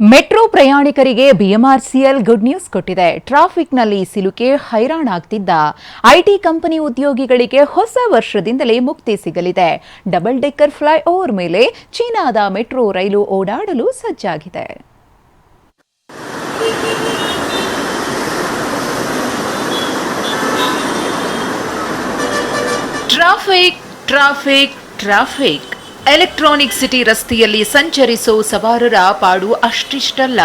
Metro ಪ್ರಯಾಣಿಕರಿಗೆ BMRCL good news ಕೊಟ್ಟಿದೆ. ಟ್ರಾಫಿಕ್ನಲ್ಲಿ ಸಿಲುಕೆ ಹೈರಾಣಾಗ್ತಿದ್ದ IT company ಉದ್ಯೋಗಿಗಳಿಗೆ ಹೊಸ ವರ್ಷದಿಂದಲೇ ಮುಕ್ತಿ ಸಿಗಲಿದೆ. ಡಬಲ್ ಡೆಕ್ಕರ್ ಫ್ಲೈ ಓವರ್ ಮೇಲೆ ಚೀನಾದ ಮೆಟ್ರೋ ರೈಲು ಓಡಾಡಲು ಸಜ್ಜಾಗಿದೆ. Traffic traffic traffic. Electronic city ರಸ್ತೆಯಲ್ಲಿ ಸಂಚರಿಸೋ ಸವಾರರ ಪಾಡು ಅಷ್ಟಿಷ್ಟಲ್ಲ.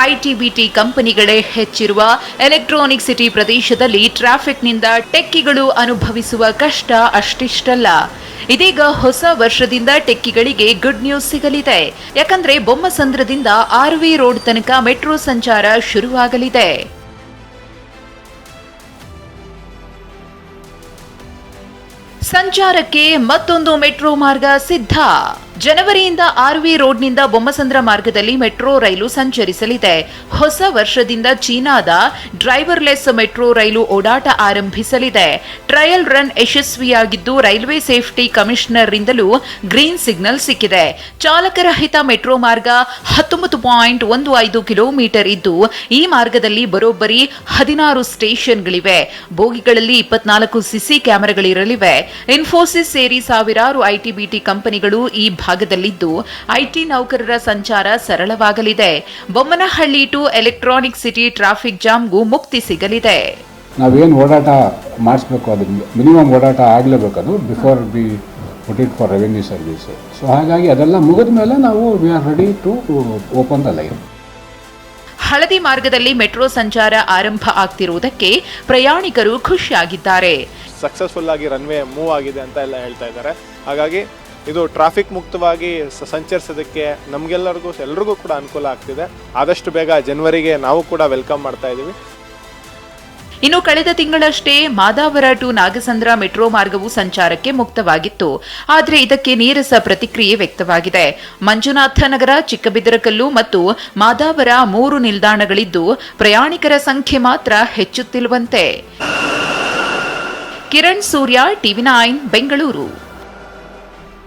ಐಟಿಬಿಟಿ ಕಂಪನಿಗಳೇ ಹೆಚ್ಚಿರುವ ಎಲೆಕ್ಟ್ರಾನಿಕ್ ಸಿಟಿ ಪ್ರದೇಶದಲ್ಲಿ ಟ್ರಾಫಿಕ್ನಿಂದ ಟೆಕ್ಕಿಗಳು ಅನುಭವಿಸುವ ಕಷ್ಟ ಅಷ್ಟಿಷ್ಟಲ್ಲ. ಇದೀಗ ಹೊಸ ವರ್ಷದಿಂದ ಟೆಕ್ಕಿಗಳಿಗೆ ಗುಡ್ ನ್ಯೂಸ್ ಸಿಗಲಿದೆ. ಯಾಕಂದ್ರೆ ಬೊಮ್ಮಸಂದ್ರದಿಂದ ಆರ್ವಿ ರೋಡ್ ತನಕ ಮೆಟ್ರೋ ಸಂಚಾರ ಶುರುವಾಗಲಿದೆ. ಸಂಚಾರಕ್ಕೆ ಮತ್ತೊಂದು ಮೆಟ್ರೋ ಮಾರ್ಗ ಸಿದ್ಧ. ಜನವರಿಯಿಂದ ಆರ್ವಿ ರೋಡ್ನಿಂದ ಬೊಮ್ಮಸಂದ್ರ ಮಾರ್ಗದಲ್ಲಿ ಮೆಟ್ರೋ ರೈಲು ಸಂಚರಿಸಲಿದೆ. ಹೊಸ ವರ್ಷದಿಂದ ಚೀನಾದ ಡ್ರೈವರ್ಲೆಸ್ ಮೆಟ್ರೋ ರೈಲು ಓಡಾಟ ಆರಂಭಿಸಲಿದೆ. ಟ್ರಯಲ್ ರನ್ ಯಶಸ್ವಿಯಾಗಿದ್ದು ರೈಲ್ವೆ ಸೇಫ್ಟಿ ಕಮಿಷನರ್ರಿಂದಲೂ ಗ್ರೀನ್ ಸಿಗ್ನಲ್ ಸಿಕ್ಕಿದೆ. ಚಾಲಕರಹಿತ ಮೆಟ್ರೋ ಮಾರ್ಗ ಹತ್ತೊಂಬತ್ತು ಪಾಯಿಂಟ್ ಒಂದು ಐದು ಕಿಲೋಮೀಟರ್ ಇದ್ದು, ಈ ಮಾರ್ಗದಲ್ಲಿ ಬರೋಬ್ಬರಿ ಹದಿನಾರು ಸ್ಟೇಷನ್ಗಳಿವೆ. ಬೋಗಿಗಳಲ್ಲಿ ಇಪ್ಪತ್ನಾಲ್ಕು ಸಿಸಿ ಕ್ಯಾಮೆರಾಗಳಿರಲಿವೆ. ಇನ್ಫೋಸಿಸ್ ಸೇರಿ ಸಾವಿರಾರು ಐಟಿ ಬಿಟಿ ಕಂಪನಿಗಳು ಈ ಭಾಗದಲ್ಲಿದ್ದು ಐಟಿ ನೌಕರರ ಸಂಚಾರ ಸರಳವಾಗಲಿದೆ. Bommanahalli to electronic city traffic ಜಾಮ್ಗೂ ಮುಕ್ತಿ ಸಿಗಲಿದೆ. ನಾವೇನು ಓಡಾಟ ಮಾಡಿಸ್ಬೇಕು ಅದು ಮಿನಿಮಮ್ ಓಡಾಟ ಆಗಲೇಬೇಕು ಅದು before be put it for revenue service. So ಹಾಗಾಗಿ ಅದೆಲ್ಲ ಮುಗಿದ ಮೇಲೆ ನಾವು we are ready to open the line. ಹಳದಿ ಮಾರ್ಗದಲ್ಲಿ ಮೆಟ್ರೋ ಸಂಚಾರ ಆರಂಭ ಆಗ್ತಿರುವುದಕ್ಕೆ ಪ್ರಯಾಣಿಕರು ಖುಷಿಯಾಗಿದ್ದಾರೆ. ಸಕ್ಸಸ್ಫುಲ್ ಆಗಿ ರನ್ವೇ ಮೂವ್ ಆಗಿದೆ ಅಂತ ಎಲ್ಲ ಹೇಳ್ತಾ ಇದ್ದಾರೆ. ಹಾಗಾಗಿ ಇದು ಟ್ರಾಫಿಕ್ ಮುಕ್ತವಾಗಿ ಸಂಚರಿಸೋದಕ್ಕೆ ನಮಗೆಲ್ಲರಿಗೂ, ಎಲ್ರಿಗೂ ಕೂಡ ಅನುಕೂಲ ಆಗ್ತಿದೆ. ಆದಷ್ಟು ಬೇಗ ಜನವರಿಗೆ ನಾವು ಕೂಡ ವೆಲ್ಕಮ್ ಮಾಡ್ತಾ ಇದ್ದೀವಿ. ಇನ್ನು ಕಳೆದ ತಿಂಗಳಷ್ಟೇ ಮಾದಾವರ ಟು ನಾಗಸಂದ್ರ ಮೆಟ್ರೋ ಮಾರ್ಗವು ಸಂಚಾರಕ್ಕೆ ಮುಕ್ತವಾಗಿತ್ತು. ಆದರೆ ಇದಕ್ಕೆ ನೀರಸ ಪ್ರತಿಕ್ರಿಯೆ ವ್ಯಕ್ತವಾಗಿದೆ. ಮಂಜುನಾಥ ನಗರ, ಚಿಕ್ಕಬಿದರಕಲ್ಲು ಮತ್ತು ಮಾದಾವರ ಮೂರು ನಿಲ್ದಾಣಗಳಿದ್ದು ಪ್ರಯಾಣಿಕರ ಸಂಖ್ಯೆ ಮಾತ್ರ ಹೆಚ್ಚುತ್ತಿರುವಂತೆ ಕಿರಣ್ ಸೂರ್ಯ ಟಿವಿ ನೈನ್ ಬೆಂಗಳೂರು.